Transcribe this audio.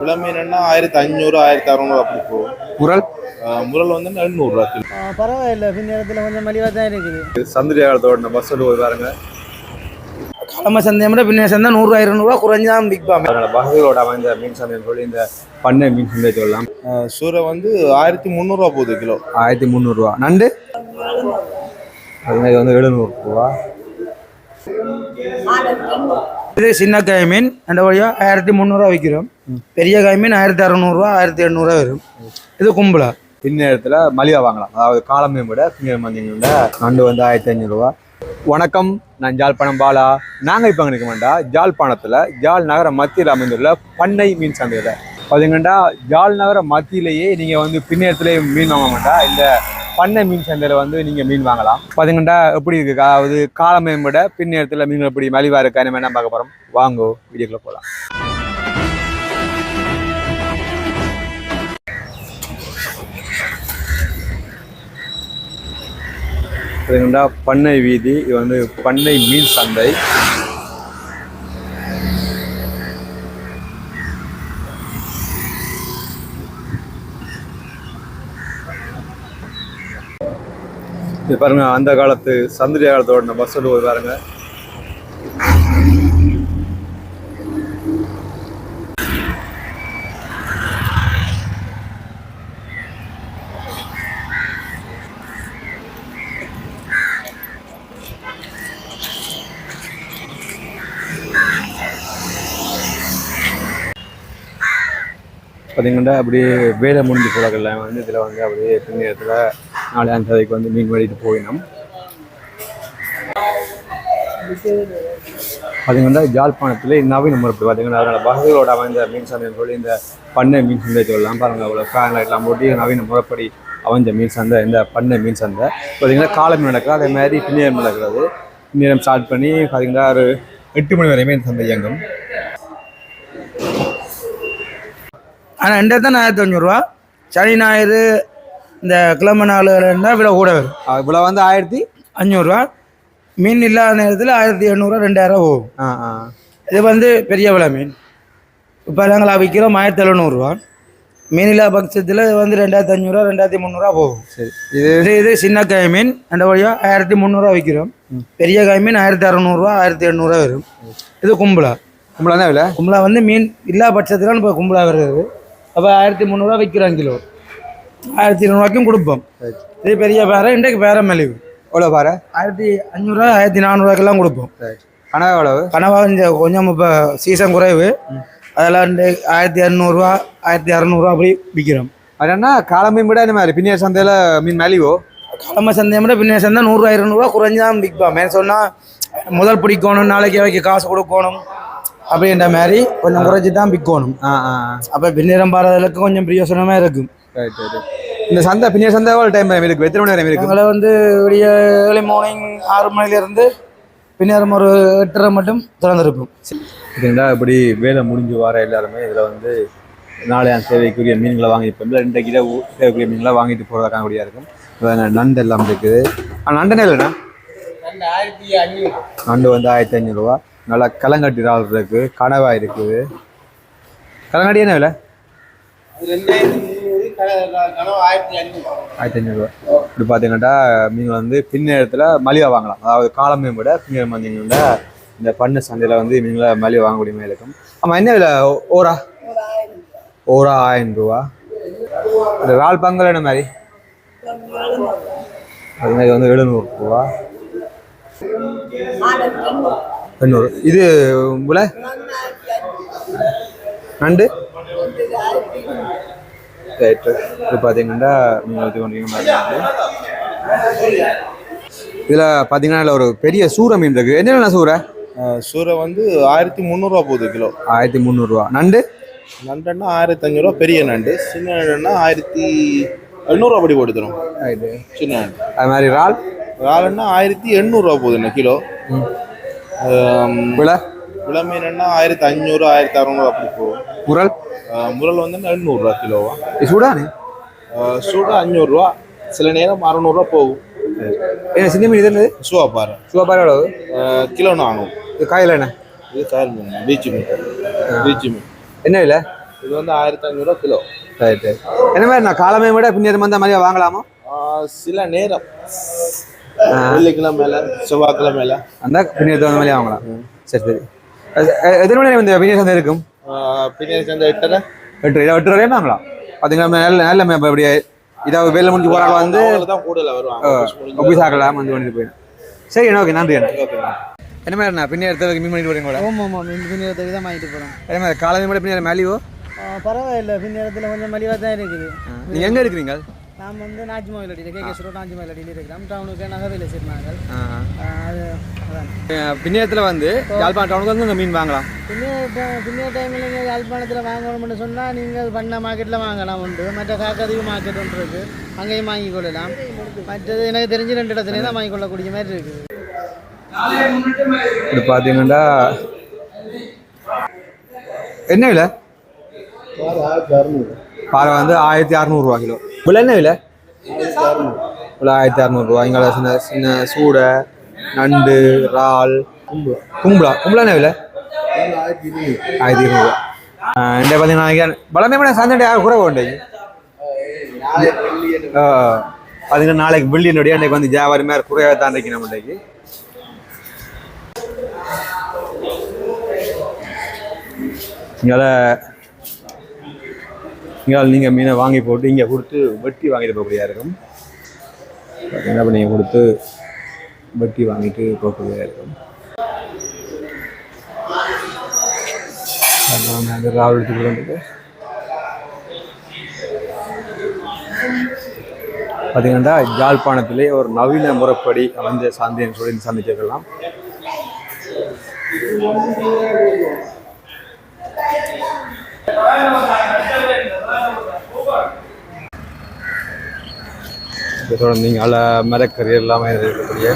விலை மீன்னா ஆயிரத்தி அஞ்சூறு ஆயிரத்தி அறநூறு அப்படி போகும். முரல்? வந்து ஆ, பரவாயில்ல பின்னேரத்தில் கொஞ்சம் மலிவாக தான் இருக்குது. சந்திரியாளத்தோட பஸ் ஒரு பாருங்க. கிழமை சந்தையை விட பின்னே சந்தை நூறுரூவா இருநூறுவா குறைஞ்சான் விற்பாங்க அதனால பகுதிகளோட அமைந்த மீன் சந்தைன்னு சொல்லி இந்த பண்ணை மீன் சந்தை சொல்லலாம். சூரை வந்து ஆயிரத்தி முந்நூறுரூவா போகுது கிலோ. ஆயிரத்தி முந்நூறுரூவா நண்டு? அது வந்து எழுநூறு ரூபா இது சின்ன காய் மீன் அந்த வழியாக ஆயிரத்தி முந்நூறுரூவா விற்கிறோம் பெரிய காய் மீன் ஆயிரத்தி அறநூறுவா ஆயிரத்தி எண்ணூறுவா வரும். இது கும்பலா? பின்னேரத்தில் மலிவாக வாங்கலாம். அதாவது காலமே விட பின்னர் நண்டு வந்து ஆயிரத்தி ஐநூறுரூவா வணக்கம் நான் ஜாழ்ப்பாணம் பாலா. நாங்கள் இப்போ நிற்க வேண்டாம் ஜாழ்ப்பாணத்தில் ஜாழ் நகர மத்தியில் அமைந்துள்ள பண்ணை மீன் சந்தையில். பார்த்தீங்கன்னா ஜாழ் நகர மத்தியிலேயே நீங்கள் வந்து பின்னேரத்திலே மீன் வாங்க வேண்டாம் இந்த பண்ணை மீன் சந்தையில் வந்து நீங்கள் மீன் வாங்கலாம். பார்த்தீங்கன்னா எப்படி இருக்கு? அதாவது காலமே விட பின்னேரத்தில் மீன் எப்படி மலிவாக இருக்கா? நம்ம என்ன பார்க்க போகிறோம் வாங்கோ வீடியோக்குள்ளே போகலாம் பார்த்தீங்கன்னா பண்ணை வீதி இது வந்து பண்ணை மீன் சந்தை. இது பாருங்கள் அந்த காலத்து சந்திரி காலத்தோட பஸ் பாருங்கள் பார்த்தீங்கன்னா அப்படியே வேலை முடிஞ்சு போடக்கல வந்து இதில் வந்து அப்படியே பின்னேரத்தில் நாலு அஞ்சாவதுக்கு வந்து மீன் வெடிட்டு போயினோம். பார்த்தீங்கன்னா ஜாழ்ப்பாணத்தில் நவீன முறைப்படி பார்த்தீங்கன்னா அதனால் வகைகளோட அமைந்த மீன் சந்தை சொல்லி இந்த பண்ணை மீன் சந்தை சொல்லலாம். பாருங்கள் அவ்வளோ ஃபேன் லைட்லாம் போட்டு நவீன முறைப்படி அமைஞ்ச மீன் சந்தை இந்த பண்ணை மீன் சந்தை. பார்த்தீங்கன்னா காலம் நடக்குது அதே மாதிரி பின்னேரம் நடக்கிறது. பின்னேரம் ஸ்டார்ட் பண்ணி பார்த்தீங்கன்னா ஒரு எட்டு மணி வரையுமே இந்த சந்தை இயங்கும். ஆனால் ரெண்டே தான் ஆயிரத்தி அஞ்சூறுரூவா சனி ஞாயிறு இந்த கிழமை நாளுகள் இருந்தால் விலை கூட வரும். இவ்வளோ வந்து ஆயிரத்தி அஞ்சூறுரூவா மீன் இல்லாத நேரத்தில் ஆயிரத்தி எண்ணூறுவா ரெண்டாயிரம் போகும். ஆ ஆ. இது வந்து பெரிய விலை மீன். இப்போ நாங்கள் விற்கிறோம் ஆயிரத்தி எழுநூறுவா. மீன் இல்லாத பட்சத்தில் இது வந்து ரெண்டாயிரத்தி அஞ்சூறுவா ரெண்டாயிரத்தி முந்நூறுவா போகும். சரி இது இது இது சின்ன காய் மீன். அந்த வழியாக ஆயிரத்தி முந்நூறுவா விற்கிறோம் பெரிய காய் மீன் ஆயிரத்தி அறநூறுவா ஆயிரத்தி எண்ணூறுவா வரும். இது கும்பலா? கும்பலா என்ன விலை? கும்பலா வந்து மீன் இல்லாத பட்சத்தில் இப்போ கும்பலா வருது அப்போ ஆயிரத்தி முந்நூறுவா விற்கிறோம் கிலோ. ஆயிரத்தி இருநூறுவாய்க்கும் கொடுப்போம். இது பெரிய பேரை இன்றைக்கு பேரை மலிவு. எவ்வளோ பாரு ஆயிரத்தி அஞ்சூறுரூவா ஆயிரத்தி நானூறுவாக்கெல்லாம் கொடுப்போம். கனவு எவ்வளவு? கனவா இந்த கொஞ்சம் இப்போ சீசன் குறைவு. அதெல்லாம் இந்த ஆயிரத்தி இரநூறுவா ஆயிரத்தி அறநூறுவா அப்படி விற்கிறோம் அது என்ன காலமீன் விட இந்த மாதிரி பின்னியர் சந்தையில் மீன் மேலிவோ? கிழமை சந்தையை விட பின்ன சந்தை நூறுரூவா இருநூறுவா குறைஞ்சான் விற்பான். மேலே சொன்னால் முதல் பிடிக்கணும் நாளைக்கு வைக்க காசு கொடுக்கணும். அப்படின்ற மாதிரி? கொஞ்சம் குறைச்சி தான் விற்கணும். ஆ ஆ. அப்போ பின்னிறம் பாடுறதுக்கு கொஞ்சம் பிரயோசனமாக இருக்கும். இந்த சந்தை பின்னியர் சந்தை டைம் இருக்கு? எத்தனை மணி வரையும் இருக்கு? எங்களை வந்து விடிய ஏர்லி மார்னிங் ஆறு மணிலேருந்து பின்னேரம் ஒரு எட்டரை மட்டும் திறந்திருக்கும். இதுண்டா இப்படி வேலை முடிஞ்சு வர எல்லாருமே இதில் வந்து நாளைய தேவைக்குரிய மீன்களை வாங்கிட்டு இல்லை ரெண்டு கிலோ தேவைக்குரிய மீன்களை வாங்கிட்டு போகிறதுக்காக கூடிய இருக்கும். நண்டு எல்லாம் இருக்குது. ஆ நண்டு இல்லைண்ணா? நண்டு வந்து ஆயிரத்தி ஐநூறுரூவா நல்லா கலங்கட்டி இறால் இருக்குது கனவா இருக்குது. கலங்காட்டி என்ன விலை? ஆயிரத்தி ஐநூறு ஐநூறுரூவா இப்படி பார்த்தீங்கன்னா நீங்கள் வந்து பின்னேரத்தில் மலிவாக வாங்கலாம். அதாவது காலமே விட பின்னேரம் வந்தீங்கன்னா இந்த பண்ணு சந்தையில் வந்து மீன்களை மலிவாக வாங்கக்கூடிய மாதிரி இருக்கும். ஆமாம் என்ன விலை? ஓரா? ஓரா ஆயிரம் ரூபா. இந்த இறால் பங்கல் என்ன மாதிரி? அது மாதிரி வந்து எழுநூறு ரூபா. எண்ணூறு இது விலை நண்டு? ரைட்டு இது பார்த்தீங்கன்னா இதில் பார்த்தீங்கன்னா ஒரு பெரிய சூறை மீன் இருக்குது. என்னென்ன சூறை சூரை வந்து ஆயிரத்தி முந்நூறுரூவா போகுது கிலோ. ஆயிரத்தி முந்நூறுரூவா நண்டு? நண்டுன்னா ஆயிரத்தி அஞ்சூறுவா பெரிய நண்டு. சின்ன நண்டுன்னா ஆயிரத்தி எண்ணூறுவா படி போட்டு தரும். சின்ன நண்டு. அது மாதிரி இறால்? இறாலுன்னா ஆயிரத்தி எண்ணூறுவா போகுதுண்ணே கிலோ. ஆம், விலை? விலை மீன்னா ஆயிரத்தி அஞ்சூறு ஆயிரத்தி அறநூறு அப்படி போகும். முரல் முரல் வந்து எண்ணூறுரூவா கிலோவா? இது சூடானு சூடு அஞ்சூறுரூவா சில நேரம் அறநூறுவா போகும். என்ன சின்ன மீன் இது என்னது? சுவா பாரு சுவாபாரம் எவ்வளவு? கிலோ நானூறு. இது காயில் என்ன? இது காயல் மீன் பீச்சு மீன். பீச்சு மீன். என்ன விலை? இது வந்து ஆயிரத்தி ஐநூறுரூவா கிலோ. ரைட்டு என்ன மாதிரி நான் காலமே விட பின்னேரம் வந்தால் மலிவாக வாங்கலாமா? சில நேரம். வெள்ளிக்கிழமையில செவ்வாய்க்கிழமையில. அந்த பின்னேரத்தை வந்த மாதிரியே வாங்கலாம். சரி சரி. எத்தனை மணி இந்த சந்தை இருக்கும்? ஆஹ் பின்னாடி சேர்ந்த எட்டரை. எட்டு இதை எட்டு வரையும் வாங்கலாம். நல்ல நல்ல இதாக வேலை முடிஞ்சு போகிறாங்க வந்து தான் கூடுதல வருவாங்க. ஆஃபீஸ் ஆகலாம் வந்து பண்ணிட்டு போயிடும். சரி ஓகே நன்றி அண்ணா. என்ன மாதிரி அண்ணா பின்னேரத்தை மீன் பண்ணிட்டு கூட ஆமாம் ஆமாம் பின்னேரத்துக்கு தான் வாங்கிட்டு போகிறோம் என்ன மாதிரி விட பின்னேரம் மேலியோ பரவாயில்ல பின்னேரத்தில் கொஞ்சம் மலிவாக தான் இருக்குது. நீங்கள் எங்கே இருக்கிறீங்க? நாம் வந்து நாஜி மயிலடியில் கே கேஸ் ரோட் நாஜி மயிலடியில் இருக்கிறோம். டவுனுக்கு நகரில் வச்சிருந்தாங்க அது அதான். பின்னேரத்தில் வந்து யாழ்ப்பாணம் டவுனுக்கு வந்து இந்த மீன் வாங்கலாம். பின்னே பின்னே டைமில் நீங்கள் யாழ்ப்பாணத்தில் வாங்கணும்னு சொன்னால் நீங்கள் பண்ண மார்க்கெட்டில் வாங்கலாம் உண்டு. மற்ற காக்கதிவு மார்க்கெட் ஒன்று இருக்குது அங்கேயும் வாங்கி கொள்ளலாம். மற்றது எனக்கு தெரிஞ்சு ரெண்டு இடத்துலையும் தான் வாங்கி கொள்ளக்கூடிய மாதிரி இருக்குது. இப்படி பார்த்தீங்கன்னா என்ன விலை? பாறை வந்து ஆயிரத்தி அறநூறுவா கிலோ. விலை என்ன விலை? ஆயிரத்தி அறநூறுவா இங்கே சின்ன சின்ன சூடை நண்டு இறால் கும்பலா கும்பலா கும்பலா என்ன விலை? ஆயிரத்தி இருநூறுபா இந்த பார்த்தீங்கன்னா பலமே கூட சந்தை குறைவு உண்டு? பார்த்தீங்கன்னா நாளைக்கு பில்லியனுடைய அன்றைக்கு வந்து ஜாவாரி மாதிரி குறைவாக தான் இன்றைக்கு நம்ம இங்கால நீங்கள் மீனை வாங்கி போட்டு இங்கே கொடுத்து வெட்டி வாங்கிட்டு போகக்கூடியா இருக்கும். என்ன பண்ணி கொடுத்து வெட்டி வாங்கிட்டு போகக்கூடியா இருக்கும். அதான் ராவல் எடுத்து பார்த்தீங்கன்னா யாழ்ப்பாணத்திலே ஒரு நவீன முறைப்படி அமைஞ்ச சாந்தியன் சொல்லி சந்திச்சிருக்கலாம் இதோட நீங்கள் மரக்கறி எல்லாமே இருக்கக்கூடிய